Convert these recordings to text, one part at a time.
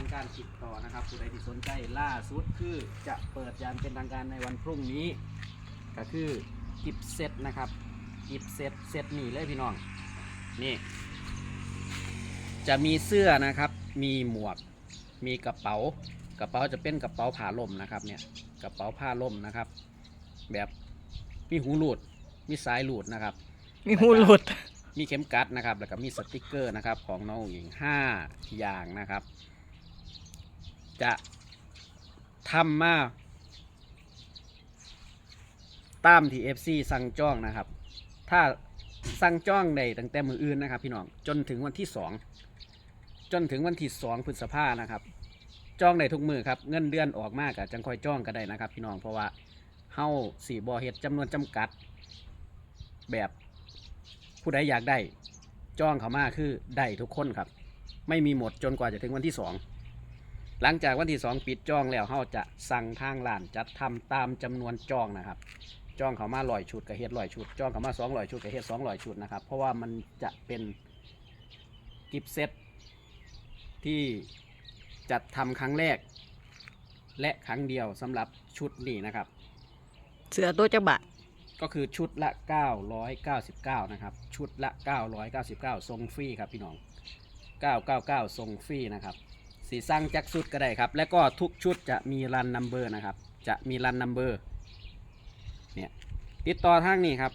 างการติดต่อนะครับผู้ใดที่สนใจล่าสุดคือจะเปิดยานเป็นทางการในวันพรุ่งนี้ ก็คือกิฟเซตนะครับกิฟเซตเซตนี่เลยพี่น้องนี่ จะมีเสื้อนะครับ มีหมวก มีกระเป๋ากระเป๋าจะเป็นกระเป๋าผ้าล่มนะครับเนี่ยกระเป๋าผ้าล่มนะครับ แบบมีหูหลุดมีสายหลุดนะครับ มีหูหลุดมีเข็มกัดนะครับ แล้วก็มีสติกเกอร์นะครับ ของน้องหญิงห้าอย่างนะครับ จะทำมาตามที่ FC สั่งจ้องนะครับ ถ้าสั่งจ้องในตั้งแต่มืออื่นนะครับ พี่น้องจนถึงวันที่สองจนถึงวันที่สองพฤษภานะครับจ้องได้ทุกมือครับเงินเดือนออกมากอะจังค่อยจ้องก็ได้นะครับ พี่น้องเพราะว่าเฮาสี่บอเฮ็ดจำนวนจำกัด แบบผู้ใดอยากได้จ้องเขามากคือได้ทุกคนครับ ไม่มีหมดจนกว่าจะถึงวันที่สอง หลังจากวันที่สองปิดจองแล้วเฮาจะสั่งทางร้านจัดทำตามจำนวนจองนะครับ จองเขามาลอยชุดกับเฮ็ดลอยชุด จองเขามาสองลอยชุดกับเฮ็ดสองลอยชุดนะครับ เพราะว่ามันจะเป็นกิฟต์เซตที่จัดทำครั้งแรก และครั้งเดียวสำหรับชุดนี้นะครับ เสือตัวจักบะก็คือชุดละ 999 นะครับ ชุดละ 999 ทรงฟรีครับพี่น้อง 999 ทรงฟรีนะครับ สีสร้างจักชุดก็ได้ครับ และก็ทุกชุดจะมีรันนัมเบอร์นะครับ จะมีรันนัมเบอร์เนี่ยติดต่อทางนี้ครับ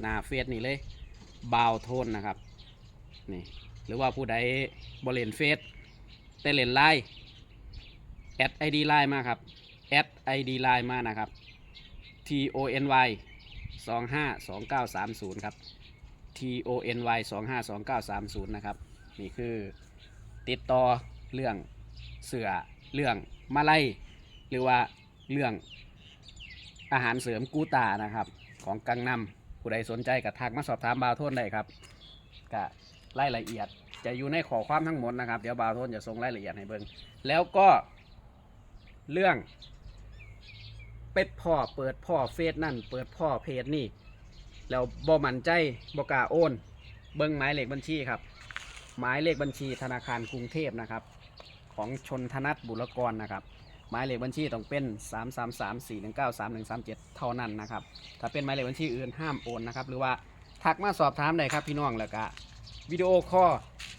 หน้าเฟซนี่เลยบาวโทนนะครับนี่หรือว่าผู้ใดบริเลนเฟซแต่เล่นไลน์แอดไอดีไลน์มาครับแอดไอดีไลน์มานะครับ T O N Y 2 5 2 9 3 0ครับ T O N Y 2 5 2 9 3 0นะครับ นี่คือติดต่อ เรื่องเสือเรื่องมาไลหรือว่าเรื่องอาหารเสริมกูตานะครับ ของกังนำผู้ใดสนใจกับทักมาสอบถามบาวโทนได้ครับกับรายละเอียดจะอยู่ในขอความทั้งหมดนะครับ เดี๋ยวบาวโทนจะส่งรายละเอียดให้เบิ่งแล้วก็เรื่องเป็ดพ่อเปิดพ่อเฟซนั่น เปิดพ่อเพจนี่แล้วบ่มั่นใจบ่กล้าโอน เบิ้งหมายเลขบัญชีครับ หมายเลขบัญชีธนาคารกรุงเทพนะครับ ของชนธนัทบุรกรนะครับหมายเลขบัญชีต้องเป็น 3 3 3 4 1 9 3 1 3 7 เท่านั้นนะครับ ถ้าเป็นหมายเลขบัญชีอื่นห้ามโอนนะครับ หรือว่าทักมาสอบถามได้ครับพี่น้องแล้วก็วิดีโอคอล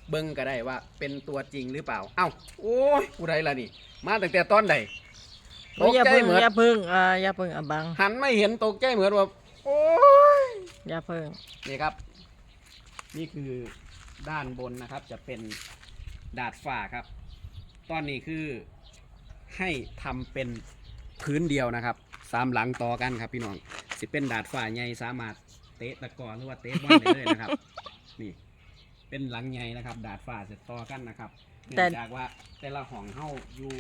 เบิ้งก็ได้ว่าเป็นตัวจริงหรือเปล่า เอ้า โอ้ยผู้ใดล่ะนี่ มาตั้งแต่ตอนใดตกอย่าใจพึ่งเหมือนอย่าพึ่งอ่าอย่าพึ่งอะบังหันไม่เห็นตกใจเหมือนว่า โอ้ย อย่าพึ่งนี่ครับ นี่คือด้านบนนะครับจะเป็นดาดฟ้าครับ ตอนนี้คือให้ทำเป็นพื้นเดียวนะครับสามหลังต่อกันครับพี่น้องสิเป็นดาดฟ้าใหญ่สามารถเตะตะกร้อหรือว่าเตะบอลได้เลยนะครับ นี่ เป็นหลังใหญ่นะครับ ดาดฟ้าเสร็จต่อกันนะครับเนื่องจากว่าแต่ละห้องเฮาอยู่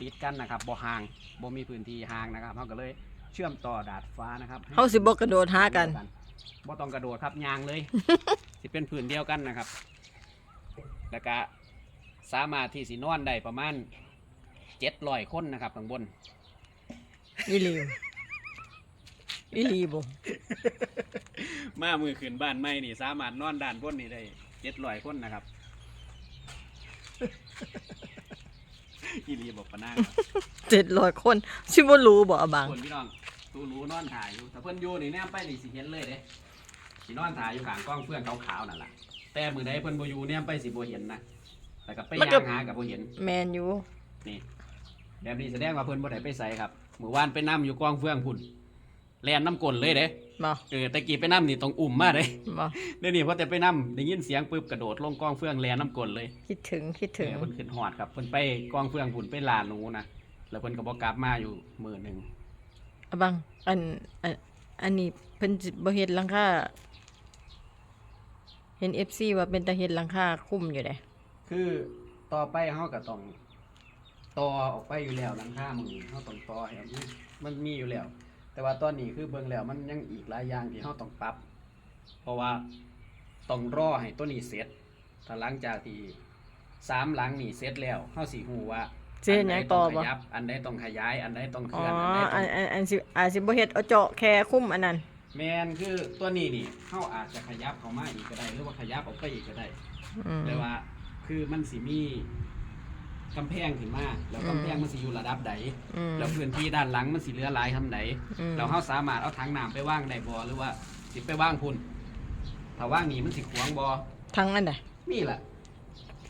ติดกันนะครับบ่ห่างบ่มีพื้นที่ห่างนะครับเฮาก็เลยเชื่อมต่อดาดฟ้านะครับให้เฮาสิบ่กระโดดหากันบ่ต้องกระโดดครับยางเลย สิเป็นผืนเดียวกันนะครับ แล้วก็ สามารถที่สินอนได้ประมาณเจ็ดร้อยคนนะครับข้างบน อีหลีวอีหลีบ่มามือขืนบ้านไม่นี่สามารถนอนด้านบนนี่ได้เจ็ดร้อยคนนะครับ อีรีบอกปะนางครับเจ็ดร้อยคนสิบ่รู้บ่อะบังคนพี่น้องตูรู้นอนถ่ายอยู่แต่เพิ่นอยู่นี่แนมไปนี่สิเห็นเลยเด้สินอนถ่ายอยู่ข้างกล้องเฟื่องขาวๆนั่นแหละแต่มือใดเพิ่นบ่อยู่แนมไปสิบ่เห็นนะ แต่ก็ไปย่างหากับบ่เห็น แมนอยู่นี่แบบนี้แสดงว่าเพิ่นบ่ได้ไปใส่ครับมื้อวานไปนํอยู่กองเฟืองพุ่นแล่นน้ำกลนเลยเด้บ่เออตะกี้ไปนํนี่ต้องอุ้มมาเด้บ่เดี๋ยวนี้พอแต่ไปนํได้ยินเสียงปึ๊บกระโดดลงกองเฟืองแล่นน้ำกลนเลยคิดถึงคิดถึง เออเพิ่นขึ้นฮอดครับเพิ่นไปกองเฟืองพุ่นไปลาหนูนะแล้วเพิ่นก็บ่กลับมาอยู่มื้อหนึงอะบังอันอัน อันนี้เพิ่นสิบ่เฮ็ดหลังคาเห็น FC ว่าเป็นตาเฮ็ดหลังคาคุ้มอยู่เด้ คือต่อไปเฮาก็ต้องต่อออกไปอยู่แล้วหลังคามึงเฮาต้องต่อให้มันมันมีอยู่แล้ว แต่ว่าตอนนี้คือเบิ่งแล้วมันยังอีกหลายอย่างที่เฮาต้องปรับ เพราะว่าต้องรอให้ตัวนี้เสร็จถ้าหลังจากที่สามหลังนี่เสร็จแล้วเฮาสิฮู้ว่าสิเฮ็ดหยังต่อบ่ นใดขยับอันใดต้องขยาย อันใดต้องเคอ๋อลื่อนอันใดอัต้อนง อันอันสิอาจสิบ่เฮ็ดเอาเจาะแค่คุ้มอันนั้น แมนคือตัวนี้นี่เฮาอาจจะขยับเข้ามาอีกก็ได้ หรือว่าขยับออกไปอีกก็ได้ อืม แต่ว่า คือมันสิมีกำแพงขึ้นมาแล้วอืมกำแพงมันสิอยู่ระดับใดอืม แล้วพื้นที่ด้านหลังมันสิเหลือหลายทำใดอืม เราเฮาสามารถเอาถังน้ำไปว่างได้บ่หรือว่าสิไปว่างพุ่นถ้าว่างนี่มันสิขวางบ่ทั้งอันใดนี่แหละ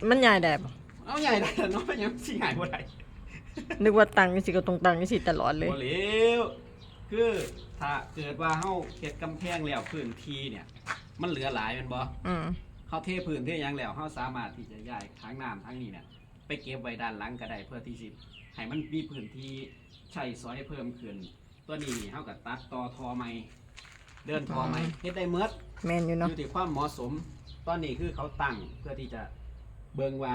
มันใหญ่ได้บ่เอาใหญ่ได้เนาะยังสิใหญ่บ่ได้ นึกว่าตังจังซี่ก็ต้องตังจังซี่ตลอดเลย บ่เหลวคือถ้าเกิดว่าเฮาเฮ็ดกำแพงแล้วพื้นที่เนี่ย มันเหลือหลายแม่นบ่อืม เฮาเทพื้นเทหยังแล้วเฮาสามารถที่จะย้ายทางน้ำทางนี้เนี่ยไปเก็บไว้ด้านหลังก็ได้เพื่อที่สิให้มันมีพื้นที่ใช้สอยเพิ่มขึ้น ตัวนี้เฮาก็ตัดต่อทอใหม่เดินทอใหม่เฮ็ดได้เมดแม่นอยู่อเนาะยู่ที่ความเหมาะสม ตอนนี้คือเขาตั้งเพื่อที่จะเบิ่งว่า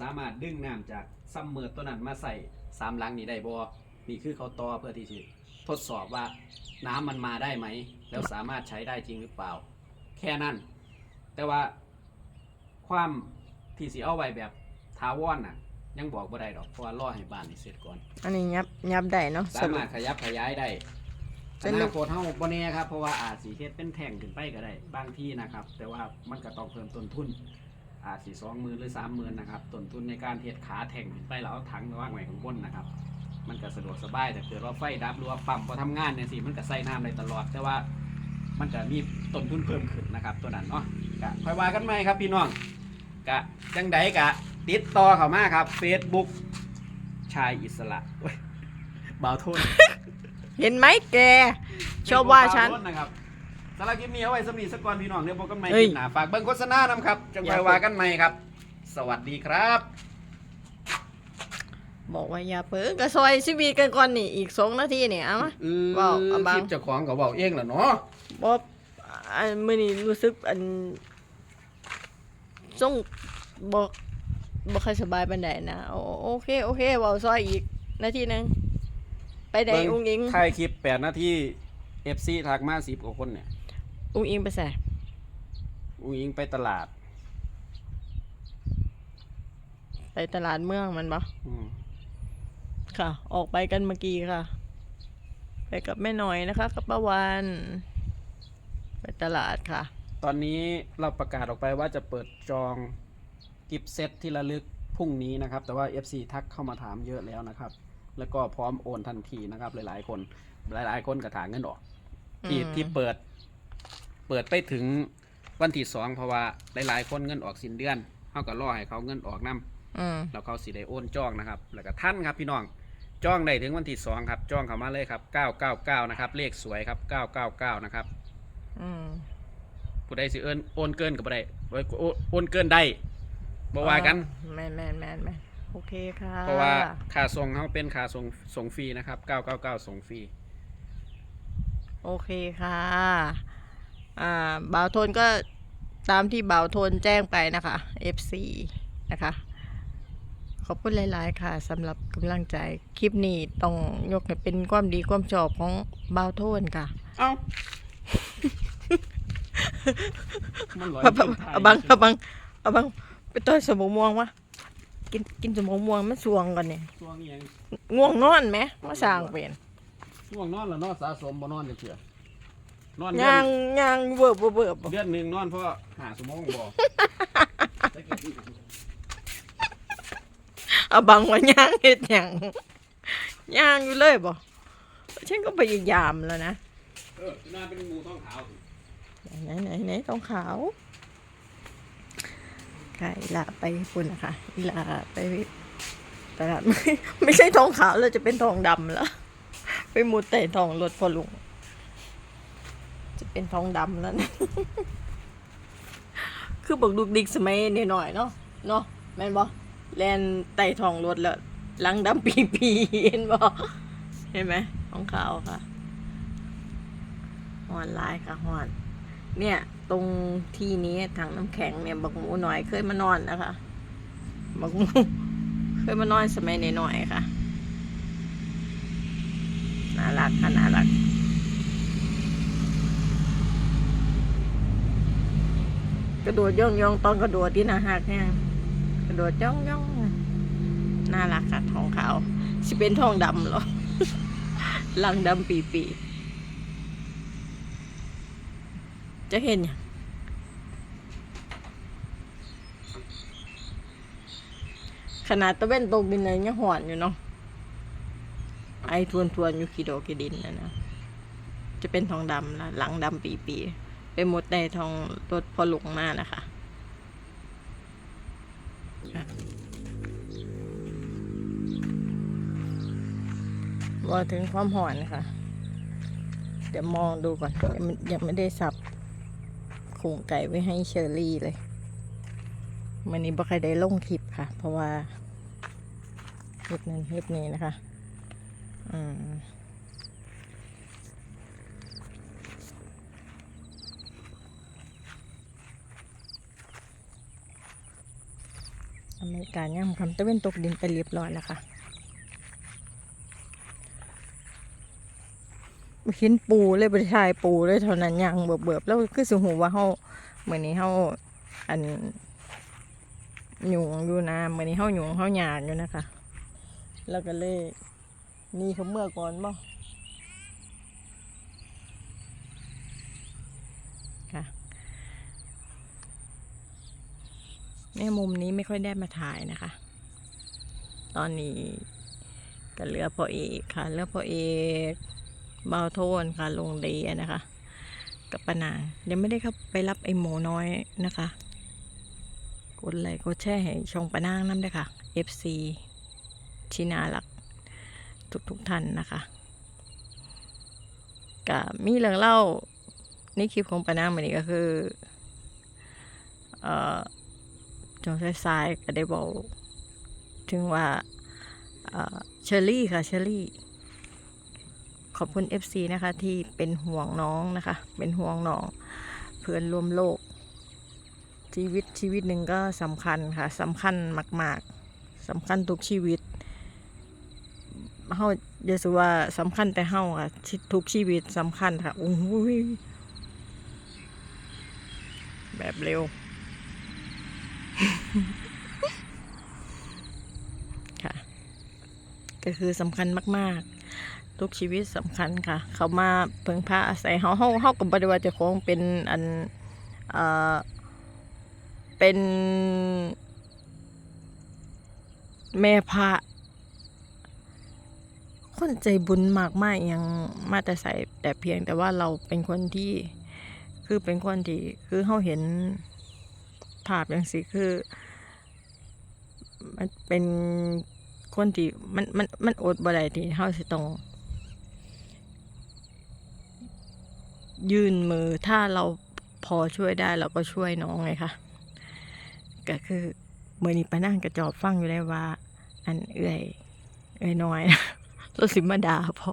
สามารถดึงน้ำจากซัมเมอร์ตัวนั้นมาใส่สามหลังนี้ได้บ่นี่คือเขาต่อเพื่อที่จะทดสอบว่าน้ำมันมาได้ไหม แล้วสามารถใช้ได้จริงหรือเปล่า แค่นั้น แต่ว่าความที่สิเอาไว้แบบทาวอนน่ะ ยังบอกบ่ได้ดอกเพราะว่ารอให้บ้านนี่เสร็จก่อน อันนี้ยับยับได้เนาะสามารถขยับขยายได้จะอนึนาก คตเฮาบ่แน่ครับเพราะว่าอาจสิเฮ็ดเป็นแท่งขึ้นไปก็ได้บางที่นะครับ แต่ว่ามันก็ต้องเพิ่มต้นทุน อาจสิสองหมื่นหรือสามหมื่นนะครับต้นทุนในการเฮ็ดขาแท่งขึ้นไปแล้วเอาถังมาวางไว้ข้างบนนะครับ มันก็สะดวกสบายแต่เกิดว่าไฟดับหรือว่าปั๊มพอทำงานเนี่ยสิมันก็ใส่น้ำได้ตลอด แต่ว่ามันจะมีต้นทุนเพิ่มขึ้นนะครับตัวนั้นเนาะ กะค่อยว่ากันไหมครับพี่น้องกะจังใดกะ ติดต่อเข้ามาครับ Facebook ชายอิสระโอ้ยเบาโทนเห็นไหมแก ชอบว่าฉัน เป็คนะครับสารบคลิปนี้เอาไว้สำนีสักก่อนพี่น้องเดี๋ยวพบกันใหม่เฮ้ย คลิปหน้าฝากเบิ้งโฆษณานำครับ จังอไปย่าว่ากันใหม่ครับ สวัสดีครับ บอกว่าอย่าเปิดก็ซอยชีวิตกันก่อนนี่อีกสองนาทีเนี่ยเอามาเออเว้าเอาบ้างคลิปเจ้าของก็บอกเองแหละเนาะ บออันมื้อนี้รู้สึกอัน ส่งบอกบ่ค่อยสบายปานใดนะโอโอเคโอเคเว้าซอยอีกนาทีหนึงไปได้อุ้งอิงถ่ายคลิป8นาที FC ทักมา10กว่าคนเนี่ยอุ้งอิงไปใส่อุ้งอิงไปตลาด ไปตลาดเมืองมันบ่อืมค่ะ ออกไปกันเมื่อกี้ค่ะ ไปกับแม่หน่อยนะคะ กับป้าวานไปตลาดค่ะ ตอนนี้เราประกาศออกไปว่าจะเปิดจองกิฟต์เซตที่ระลึกพรุ่งนี้นะครับ แต่ว่า FC ทักเข้ามาถามเยอะแล้วนะครับ แล้วก็พร้อมโอนทันทีนะครับ หลายๆ คน หลาย ๆ คนกระถางเงินออกที่อืมที่เปิด เปิดไปถึงวันที่สองเพราะว่าหลาย ๆ คนเงินออกสิ้นเดือนเขาก็รอให้เขาเงินออกนํอืมแล้วเขาสิได้โอนจองนะครับ แล้วก็ท่านครับพี่น้องจองได้ถึงวันที่สองครับจองเข้ามาเลยครับ 999 นะครับ เลขสวยครับ 999 นะครับอืม ผู้ใดสิเอินโอนเกินก็บ่ได้โอ้ยโอโอนเกินได้บ่ว่ากันแม่นแม่นแม่นแม่นโอเคค่ะเพราะว่าค่าส่งเขาเป็นค่าส่งส่งฟรีนะครับ999ส่งฟรีโอเคค่ะอ่าบ่าวโทนก็ตามที่บ่าวโทนแจ้งไปนะคะ FC นะคะ ขอบคุณหลาย ๆ ค่ะสำหรับกำลังใจคลิปนี้ต้องยกให้เป็นความดีความชอบของบ่าวโทนค่ะ เอ้า มันลอยเอาบังขึ้นท้ายเอาบังเอาบังเอาบังไปต่อยสมองม่วงวะกินกินสมองม่วงมันสวงกันเนี่ยช่วงนี้ยังง่วงนอนไหมมาสร้างเป็นช่วงนอนแล้วนอนสะสมบ่นอนจังเถื่อนอนเดืย่าอนงย่างเวิร์บเวิร์บเวิร์บเดือนหนึงนอนเพราะหาสมองบ่เอาบังว่าย่างเฮ็ดหยังย่างอยู่เลยบ่ฉันก็พยายามแล้วนะ เออน่าเป็นงูท้องขาวสิ ไหนไหนไหนต้องขาวไก่ละไปญี่ปุ่นนะคะอีลาไปตลาดไม่ไม่ใช่ทองขาวแล้วจะเป็นทองดำแล้วไปมุดแต่ทองรถพอลุง จะเป็นทองดำแล้วนะคือบอกลูกดิกสมัยนิดหน่อยเนาะเนาะแม่นบ่แลนไต่ทองรถแล้วลังดำปีปีๆเห็นบ่เห็นไหมของขาวค่ะหอนลายค่ะหอน เนี่ย ตรงที่นี้ถังน้ำแข็งเนี่ยบักหมูหน่อยเคยมานอนนะคะบักหมูเคยมานอนสมัยหน่อยๆค่ะน่ารักค่ะน่ารักกระโดดย่องย่องตอนกระโดดที่นาหักเนี่ยกระโดดย่องย่องน่ารักค่ะทองขาวสิเป็นทองดำเหรอลังดำปีปีๆ จะเห็นอย่างขนาดตะเว้นตกดินเลยยังหอนอยู่เนาะไอทวนทวนๆอยู่ขีโดขีดินนะนะจะเป็นทองดำนะหลังดำปีปีๆไปหมดในทองรถพอหลงมากนะคะว่าถึงความหอนค่ะ เดี๋ยวมองดูก่อนยังไม่ยังไม่ได้สับ โครงไก่ไว้ให้เชอรี่เลยวันนี้บ่ใครได้ลงคลิปค่ะ เพราะว่าเฮ็ดนั้นเฮ็ดนี้นะคะอืมอเมริกาย่ำคำตะเว้นตกดินไปเรียบร้อยแล้วค่ะ เห็นปูเลยบริชายปูเลยเท่านั้นยังเบิบเบิบแล้วคือสิหูว่าเฮาเหมือนนี้เฮาอันหยุงอยู่นะเหมือนนี้เฮาหยุงเฮาหยาดอยู่นะคะ แล้วก็เลยนี่เขาเมื่อก่อนบ่ค่ะในมุมนี้ไม่ค่อยได้มาถ่ายนะคะ ตอนนี้ก็เหลือพอเอกค่ะเหลือพอเอก เบาโทนค่ะลงเดียนะคะ กับปานางยังไม่ได้เข้าไปรับไอหมูน้อยนะคะ กดไลค์กดแชร์ให้ชงปานางน้ำด้วยค่ะ FC ชินาลักทุกทุกท่านนะคะกับมีเรื่องเล่าในคลิปของปานางวันนี้ก็คือเอ่อจงสายๆก็ได้บอกถึงว่าเอ่อเชอรี่ค่ะเชอรี่ อบคุณ FC นะคะ ที่เป็นห่วงน้องนะคะ เป็นห่วงน้อง เพื่อนรวมโลก ชีวิตชีวิตหนึ่งก็สำคัญค่ะสำคัญมาก ๆสำคัญทุกชีวิตเฮาอย่าสูว่าสำคัญแต่เฮาค่ะทุกชีวิตสำคัญค่ะโอ้โหยแบบเร็วค่ะ ก็คือสำคัญมาก ทุกชีวิตสำคัญค่ะ เขามาเพิ่งพาอาศัยเฮาเฮาเฮากับบริวารเจ้าของเป็นอันเอ่อเป็นแม่พระคนใจบุญมากมากยังมาแต่ใส่แต่เพียงแต่ว่าเราเป็นคนที่คือเป็นคนที่คือเฮาเห็นภาพอย่างสิคือมันเป็นคนที่มันมันมันอดบ่ได้ที่เฮาสิต้อง ยื่นมือถ้าเราพอช่วยได้เราก็ช่วยน้องไงคะก็คือเมื่อนี้ไปนั่งกระจอบฟังอยู่เลยว่า อันเอื่อย เอื่อยน้อยเราสิมาด่าพอ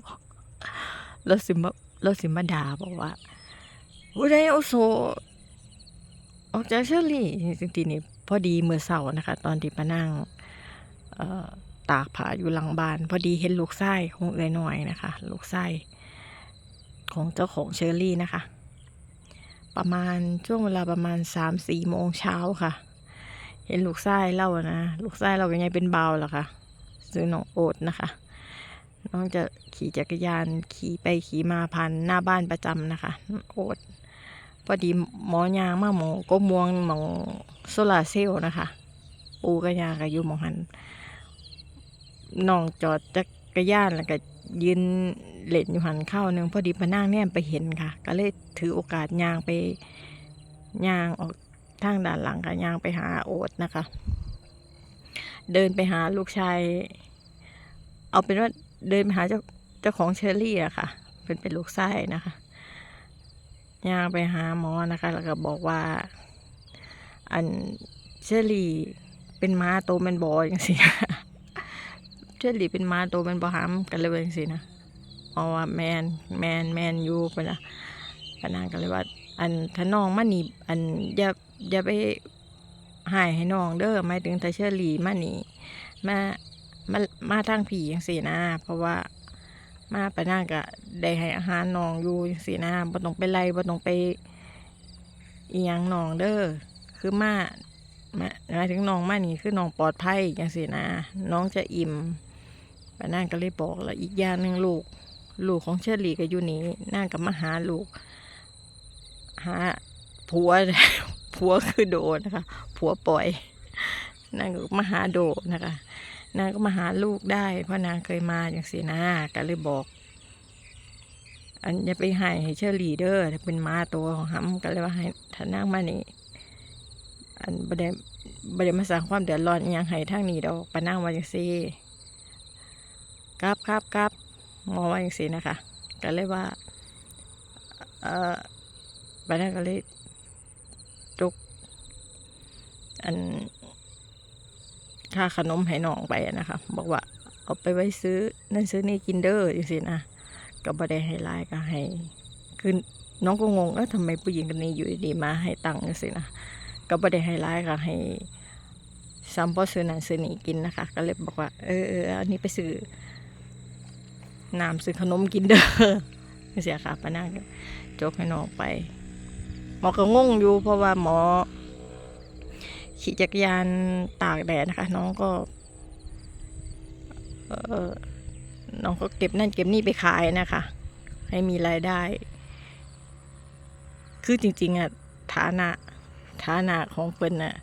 เราสิมาเราสิมาด่าบอกว่าผู้ใดเอโซออกจากเชอรี่จริงๆนี่พอดีเมื่อเสาร์นะคะ ตอนที่ไปนั่งตากผ้าอยู่หลังบ้าน พอดีเห็นลูกไส้ของเอื่อยน้อยนะคะ ลูกไส้ ของเจ้าของเชอรี่นะคะ ประมาณช่วงเวลาประมาณสามสี่โมงเช้าค่ะ เห็นลูกไส้เล่านะ ลูกไส้เรายังไงเป็นเบาหรอคะซื้อน้องโอ๊ตนะคะ น้องจะขี่จักรยานขี่ไปขี่มาผ่านหน้าบ้านประจำนะคะ โอ๊ตพอดีหมอยางมาหมอก็มวงหมองโซลาเซลล์นะคะ ปูกระยากับอยู่หมองหันน้องจอดจักรยานแล้วก็ ยืนเล่นอยู่หันเข้าหนึ่งพอดีพนั่งเนี่ยไปเห็นค่ะ ก็เลยถือโอกาสยางไปยางออกทางด้านหลังค่ะยางไปหาโอ๊ตนะคะ เดินไปหาลูกชาย เอาเป็นว่าเดินไปหาเจ้าเจ้าของเชอรี่อะค่ะ เป็นเป็นลูกไส้นะคะยางไปหาหมอนะคะ แล้วก็บอกว่า อันเชอรี่เป็นม้าโตเป็นบออย่างสิ เชอรี่เป็นมาโตเป็นบอหามกันเลยว่าอย่างสินะเพราะว่าแมนแมนแมนอยู่ไปละพนางกันเลยว่า อันถ้าน้องมานี่อันอย่าอย่าไปหายให้น้องเด้อหมายถึงถ้าเชอรี่มานี่มามามาทางผีอย่างสินะ เพราะว่ามาไปนั่งก็ได้ให้อาหารน้องอยู่จังซี่นะบ่ต้องไปไล่บ่ต้องไปเอียงน้องเด้อคือมามาหมายถึงน้องมานี่คือน้องปลอดภัยจังซี่นะ น้องจะอิ่ม ไปนั่งก็เลยบอกแล้วอีกอย่างหนึ่งลูก ลูกของเชอรี่ก็อยู่นี่นั่งกับมาหาลูก หาผัวผัวคือโดนะคะผัวปล่อยนางก็มาหาโดนะคะ นางก็มาหาลูกได้ เพราะนางเคยมาอย่างสีนะก็เลยบอก อันอย่าไปให้ให้เชอรี่เด้อถ้าเป็นมาตัวของหำก็เลยว่าให้ถ้านางมานี่อันบ่ได้บ่ได้มาสร้างความเดือดร้อนอหยังให้ทางนี้ดอกปานางว่าจังซี่ ครับครับครับมองว่าจังซี่นะคะ ก็เลยว่า เอ่อปานางก็เลยจุก อันค่าขนมให้น้องไปนะคะ บอกว่าเอาไปไว้ซื้อนั่นซื้อนี่กินเด้อจังซี่นะก็บ่ได้ให้หลายก็ให้คือน้องก็งงเออทำไมผู้หญิงคนนี้อยู่ดีมาให้ตังค์จังซี่นะก็บ่ได้ให้ร้ายค่ะให้ซ้ำพอซื้อนั่นซื้อนี่กินนะคะ ก็เลยบอกว่าเออเอออันนี้ไปซื้อ น้ำซื้อขนมกินเด้อเสียค่ะปานั่งจกให้น้องไป หมอก็งงอยู่เพราะว่าหมอ ขี่จักรยานตากแดดนะคะ น้องก็เออน้องก็เก็บนั่นเก็บนี่ไปขายนะคะ ให้มีรายได้ คือจริง ๆอะฐานะฐานะของเพิ่นน่ะ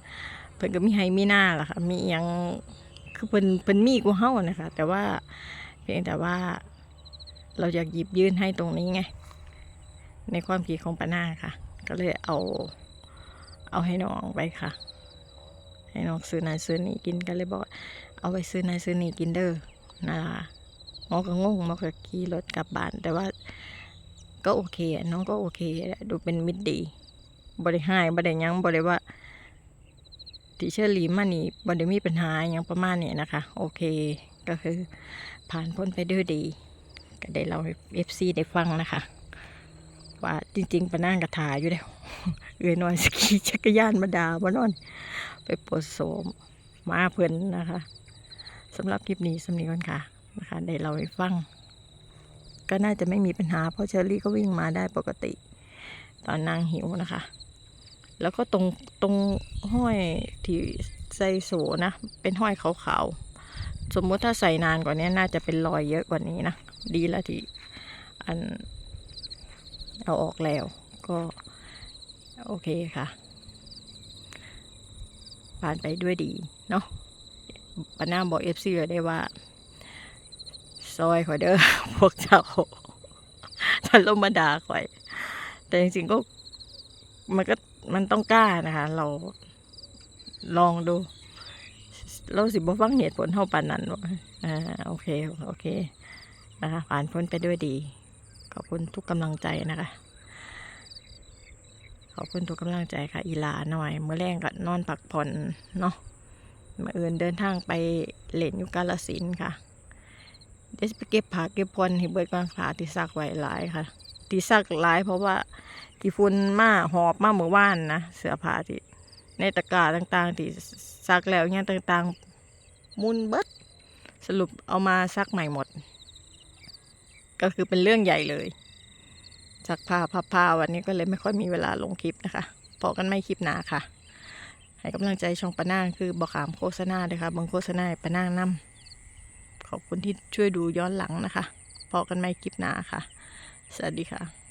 เพิ่นก็มีให้มีหน้าล่ะค่ะ มีหยังคือเพิ่นเพิ่นมีกว่าเฮานะคะ แต่ว่าเพียงแต่ว่า เราอยากหยิบยื่นให้ตรงนี้ไง ในความคิดของปานาค่ะ ก็เลยเอา เอาให้น้องไปค่ะ ให้น้องซื้อนั่นซื้อนี่กินก็เลยบอก เอาไปซื้อนั่นซื้อนี่กินเด้อนะคะหมอก็งงหมอก็ขี่รถกลับบ้าน แต่ว่าก็โอเค น้องก็โอเค ดูเป็นมิตรดีบริหายบริยังบริว่าติเชอรีมานี่บริมีปัญหาอย่างประมาณนี้นะคะ โอเค ก็คือผ่านพ้นไปด้วยดี ได้เราเอฟซีได้ฟังนะคะ ว่าจริงๆปนั่งกระถาอยู่แล้วเอ้ยนอยสกีจักรยานมาดาบ่นอน ไปปวดโสมมาเพิ่อนนะคะสำหรับคลิปนี้สำนีก่อนค่ะนะคะได้เราให้ฟัง ก็น่าจะไม่มีปัญหา เพราะเชอรี่ก็วิ่งมาได้ปกติ ตอนนางหิวนะคะ แล้วก็ตรงตรงห้อยที่ใส่โสนะ เป็นห้อยขาวๆสมมติถ้าใส่นานกว่านี้น่าจะเป็นรอยเยอะกว่านี้นะ ดีล้วที่อันเอาออกแล้ว ก็โอเคค่ะผ่านไปด้วยดีเนาะปานาบอกเอฟซีได้ว่า ซอยขอยเด้อพวกเจ้าถ้าลงมาด่าข่อย แต่จริงๆก็มันก็มันต้องกล้านะคะ เราลองดู เราสิบ่ฟังเหตุผลเท่าปานนั้นบ่อ่าโอเค โอเค นะคะผ่านพ้นไปด้วยดี ขอบคุณทุกกำลังใจนะคะ ขอบคุณทุกกำลังใจค่ะ อีลาหน่อย เมื่อแรงก็นอนพักผ่อนเนาะมาเอื่นเดินทางไปเล่นอยู่กาลสินค่ะ เดี๋ยวไปเก็บผักเก็บพลให้เบิดกลางขาที่ซักไว้หลายค่ะ ที่ซักหลาย เพราะว่าที่ฝุ่นมาหอบมาเมื่อวานนะเสื้อผ้าที่ในตะกร้าต่างๆ ที่ซักแล้วเนี่ยต่างๆ มุนเบิดสรุปเอามาซักใหม่หมด ก็คือเป็นเรื่องใหญ่เลยซักผ้าพับผ้าวันนี้ก็เลยไม่ค่อยมีเวลาลงคลิปนะคะพอกันไม่คลิปหนาค่ะ ให้กำลังใจช่องปะนางคือบอกขามโฆษณาเลยค่ะบางโฆษณาให้ปะนางนำขอบคุณที่ช่วยดูย้อนหลังนะคะพอกันไม่คลิปหนาค่ะ สวัสดีค่ะ